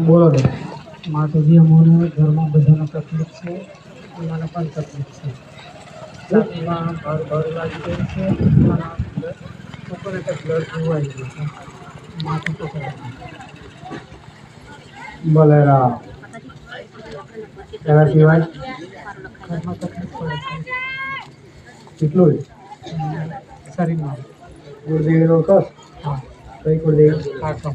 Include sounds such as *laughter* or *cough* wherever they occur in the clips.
બોલો ને માતાજી અમને ઘરમાં બધાને તકલીફ છે મને પણ તકલીફ છે છાતીમાં ભર ભર લાગી ગઈ છે મારા ઉપર એક બ્લડ જોવાઈ ગયું છે માથું તો કરે ભલે રામ એના સિવાય ઘરમાં તકલીફ પડે કેટલું છે શરીરમાં ગુરુદેવીનો કસ હા કઈ ગુરુદેવી આખમ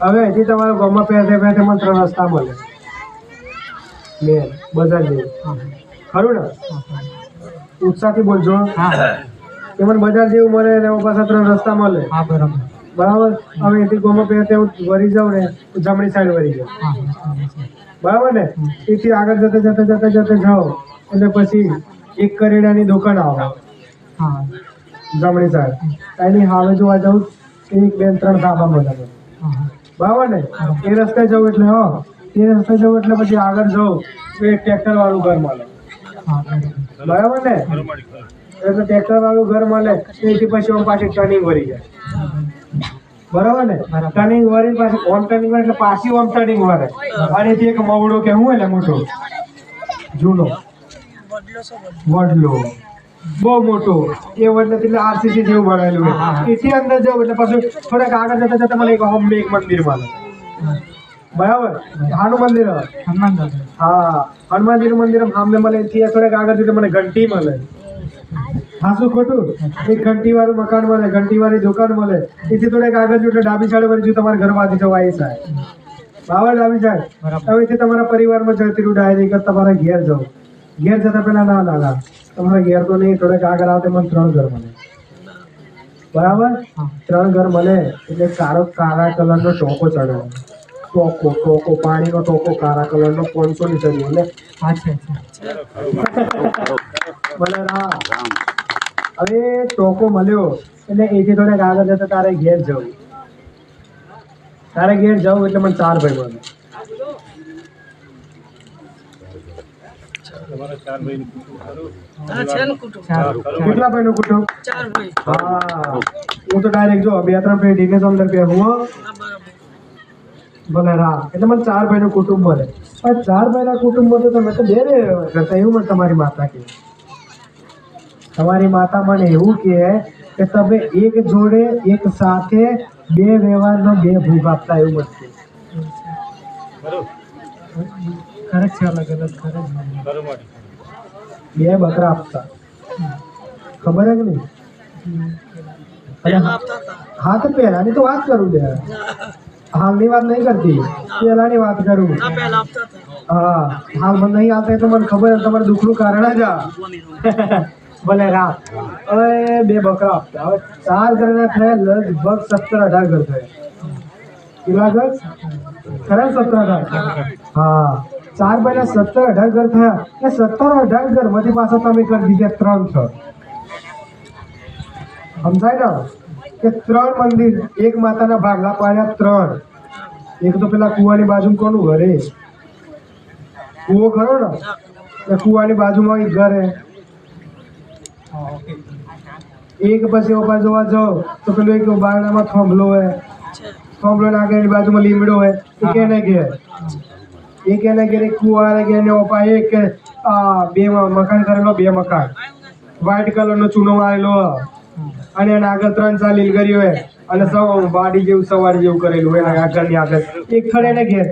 હવે હજી તમારા ગામમાં પહેરે પહેરે મને ત્રણ રસ્તા મળે બે બધા જેવું ખરું ને? ઉત્સાહથી બોલજો. હા કે મને બજાર જેવું મળે ને એમાં પાછા ત્રણ રસ્તા મળે. હા બરાબર. બરાબર? હવે એથી ગામમાં પહેરતે હું વળી જાઉં ને જમણી સાઈડ વળી જાઉં. બરાબર ને? એથી આગળ જતે જતે જતે જતે જાઓ એટલે પછી એક કરેડાની દુકાન આવે. હા. જમણી સાઈડ એની હાવે જોવા જાઉં એક બે ત્રણ ધાબા મળે બરાબર ને એ રસ્તે જવું એટલે, હા. એ રસ્તે જવું એટલે પછી આગળ જવું. તો એક ટ્રેક્ટર વાળું ઘર મળે. બરાબર ને એટલે ટ્રેક્ટર વાળું ઘર મળે, એથી પછી આમ પાછી ટર્નિંગ વળી જાય. બરાબર ને ટર્નિંગ વળી પાછી ઓમ ટર્નિંગ એટલે પાછી ઓમ ટર્નિંગ વળે. અને એક મવડો કે હું એટલે મોટો? જૂનો. વડલો. બહુ મોટું. એ વડલે એટલે આરસીસી જેવું બનાવેલું. હોય એથી અંદર જાવ એટલે પાછું થોડાક આગળ જતા જતા મને એક હોમ એક મંદિર મળે. બરાબર? હાનું મંદિર હનુમાન હા. હનુમાનજીનું મંદિર સામે મળે. એથી થોડાક આગળ જતા મને ઘંટી મળે. હાસુ ખોટું? એક ઘંટી વાળું મકાન મળે ઘંટી વાળી દુકાન મળે. એથી થોડાક આગળ જો ડાબી સાઈડ વળી જો તમારા ઘરમાંથી જવા એ સાહેબ. બાબા ડાબી બરાબર. હવે તમારા પરિવારમાં જતી રહ્યું કર તમારા ઘેર જાઓ. ઘેર જતા પહેલા ના ના ના. તમારા ઘેર તો નહીં થોડેક આગળ આવતે મને ત્રણ ઘર મળે. બરાબર? ત્રણ ઘર મળે એટલે કાળો કાળા કલરનો ટોકો ચડે. ટોકો ટોકો પાણીનો ટોકો કાળા કલરનો પાંચસો લીટર એટલે અચ્છા ભલે રામ. હવે ટોકો મળ્યો એટલે એથી થોડેક આગળ જતા તારે ઘેર જવું. તારે ઘેર જવું એટલે મને ચાર ભાઈ મળે ચાર કેટલા ભાઈનું કુટુંબ હા હું તો ડાયરેક્ટ જો બે ત્રણ પેઢીને તો અંદર પહેરું હો ભલે રા એટલે મને ચાર ભાઈનું કુટુંબ મળે પણ ચાર ભાઈના કુટુંબમાં તો તમે તો બે બે કરતા એવું મને તમારી માતા કહે તમારી માતા મને એવું કહે કે તમે એક જોડે એક સાથે બે વ્યવહારનો બે ભૂખ આપતા એવું મને કહે. ખરે છે અલગ અલગ ખરે બે બકરા આપતા. ખબર હે કે નહીં? હા તો પહેલાની તો વાત કરું લે હાલની વાત નહીં કરતી. પહેલાની વાત કરું. હા હાલ મને નહીં આવતા તો મને ખબર તમારે દુઃખનું કારણ જ આ. *laughs* ભલે રામ હવે બે બકરા આપતા. હવે ચાર ઘરના થયા લગભગ સત્તર અઢાર ઘર થયા. કેટલા ઘર? ખરા સત્તર અઢાર? હા. ચાર ભાઈના સત્તર અઢાર ઘર થયા. એ સત્તર અઢાર ઘરમાંથી પાછા તમે કરી દીધા ત્રણ છ. સમજાય ને? કે ત્રણ મંદિર એક માતાના ભાગલા પાડ્યા ત્રણ. એક તો પેલા કુવાની બાજુ કોનું ઘરે કુવો ખરો ને? એ કુવાની બાજુમાં એક ઘર એક પછી ઓપા જોવા જાઓ તો પેલું એક બારણામાં થોંભલો હોય. થોંભલો નાખે એની બાજુમાં લીમડો હોય. એ નહીં ઘેર એ એને ઘેરે એક કુવાને ઘેર ને ઓપા એક બે મકાન કરેલો, બે મકાન. વ્હાઈટ કલરનો ચૂનો મારેલો. અને એના આગળ ત્રણ ચાર લીલગરી હોય અને સૌ બાડી જેવું, સવાર જેવું કરેલું એના એના આગળની આગળ. એક ખડે ને ઘેર.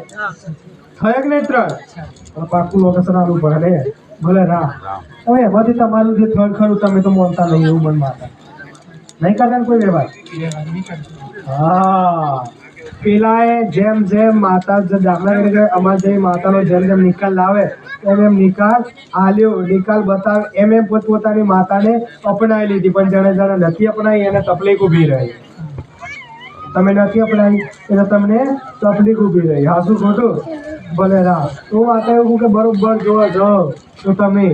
થયક નહીં ત્રણ? પાકું લોકેશન આવું પડે ભલે રા હવે એમાંથી તમારું જે થળ ખરું, તમે તો મોનતા નહીં એવું મન માતા નહીં કરતા કોઈ વ્યવહાર હા. પેલાએ જેમ જેમ માતા જે દાખલા તરીકે અમારે જે માતાનો જેમ જેમ નિકાલ લાવે એમ એમ નિકાલ આલ્યો નિકાલ બતાવે એમ એમ પોતપોતાની માતાને અપનાવી લીધી પણ જેને જેને નથી અપનાવી એને તકલીફ ઊભી રહી તમે નથી અપનાવી એટલે તમને તકલીફ ઊભી રહી હા શું ખોટું ભલે રા તો હું માતા એવું કહું કે બરોબર જોવા જાઓ તો તમે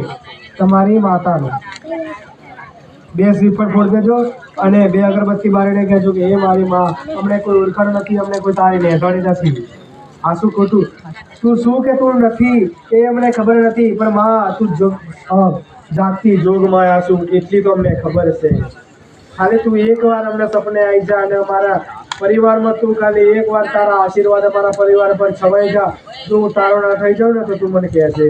તમારી માતાનું બે શ્રીફળ ફોડ દેજો અને બે અગરબત્તી બારીને કહેજો કે, એ મારી માં, અમને કોઈ ઓળખાણ નથી, અમને કોઈ તારી નેધણી નથી. આ શું ખોટું? તું શું કે તું નથી, એ અમને ખબર નથી, પણ માં, તું જો જાગતી જોગમાં આ શું એટલી તો અમને ખબર છે. ખાલી તું એક વાર અમને સપને આવી જા અને અમારા પરિવારમાં તું ખાલી એક વાર તારા આશીર્વાદ અમારા પરિવાર પર છવાઈ જા. જો હું તારો ના થઈ જાઉં ને તો તું મને કહેજે.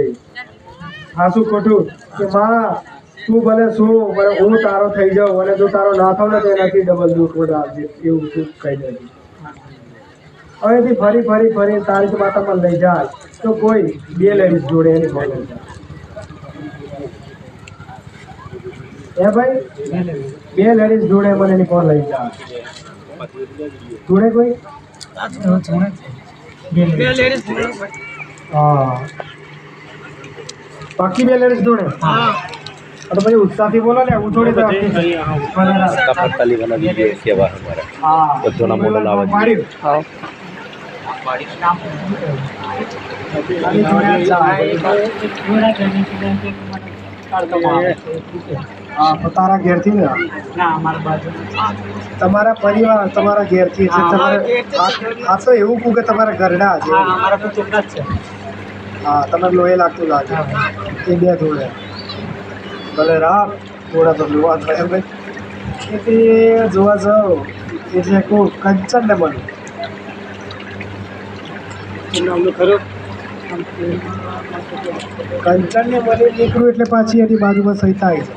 હા શું ખોટું? કે માં તું ભલે શું પણ હું તારો થઈ જાઉં અને જો તારો ના થાવ ને તો એનાથી ડબલ દુઃખ વધારજે એવું તું કહી દેજે હવેથી ફરી ફરી ફરી તારી જ માતામાં લઈ જાય તો કોઈ બે લેડીઝ જોડે એની ફોન લઈ જાય એ ભાઈ બે લેડીઝ જોડે મને એની ફોન લઈ જાય જોડે કોઈ હા પાકી બે લેડીઝ જોડે હા તો પછી ઉત્સાહથી બોલો ને હું થોડી ફટકાલીવાના વીડિયો સેવા અમારા. બધાના મોડલ આવે તારા ઘેરથી ને? તમારા પરિવાર તમારા ઘેરથી તમારે આ તો એવું કહું કે તમારા ઘરડા છે. હા તમે લોહી લાગતું લાગે. એ બે ધોળે. ભલે રામ થોડા તો જોવા થાય ભાઈ એ તે જોવા જાઓ એટલે કહું કંચન ને મને અમને ખરું કંચન ને મને નીકળું એટલે પાછી એની બાજુમાં સહિતા આવી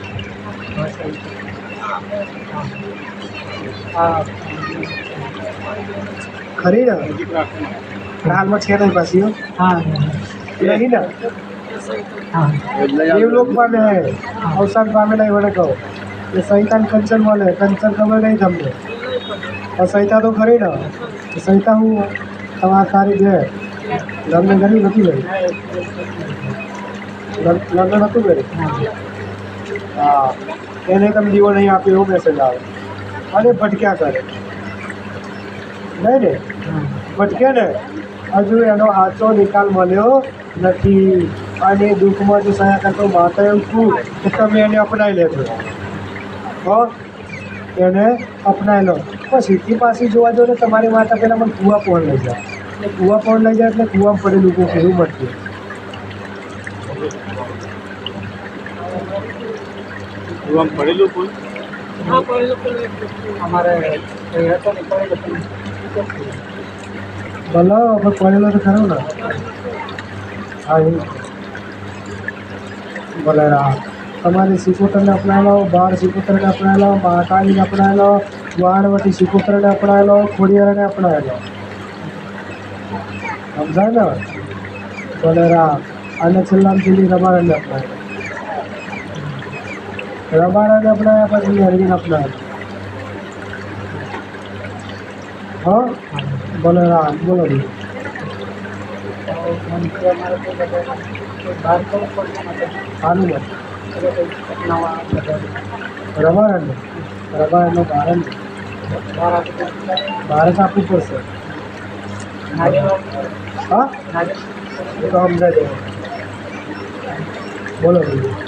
હા ખરી ને હાલમાં છે નહીં પાછી હો. હા નહીં ને હા દેવલોક પામે હે. અવસાન પામેલા એવડે કહો. એ સહિતા કંચન મળે કંચન ખબર નહીં તમને. સહિતા તો ખરી ને. સહિતા હું? તમારા સારી છે. લગ્ન કરી નથી કરી લગ્ન નહોતું કરી હા. એને તમે જીવો નહીં આપ્યો એવો મેસેજ આવે. અને ભટક્યા કરે. નહીં ને? ભટકે ને. હજુ એનો સાચો નિકાલ મળ્યો નથી. અને દુઃખમાં જો સયા કરતો માતા એવું કહું કે તમે એને અપનાવી લેજો હો એને અપનાવી લો પણ સિટી પાસે જોવા જો ને તમારી માતા પહેલાં મને કૂવા પોણ લઈ જાય એટલે કૂવા પોણ લઈ જાય એટલે કૂવામાં પડેલું કોઈ એવું મળતું અમારે એ હતો ને પડેલો પણ ભલો પણ પડેલો તો ખરો ને હા એ ભલે હા તમારી સિકોતરને અપનાવી લો બાર સિકોતરને અપનાવી લો મહાકાળીને અપનાવી લો વાણવટી સિકોતરને અપનાવી લો ખોડિયારને અપનાવી લો સમજાય ને ભલે રા અને છેલ્લામાં છેલ્લી રબારાને અપનાવી લો રબારાને અપનાવ્યા પછી અરવિંદ અપનાવી હા ભલે રા બોલો ఆలుగడ్డ రవా అండి రవా అండి బారండి हाँ बोलो भैया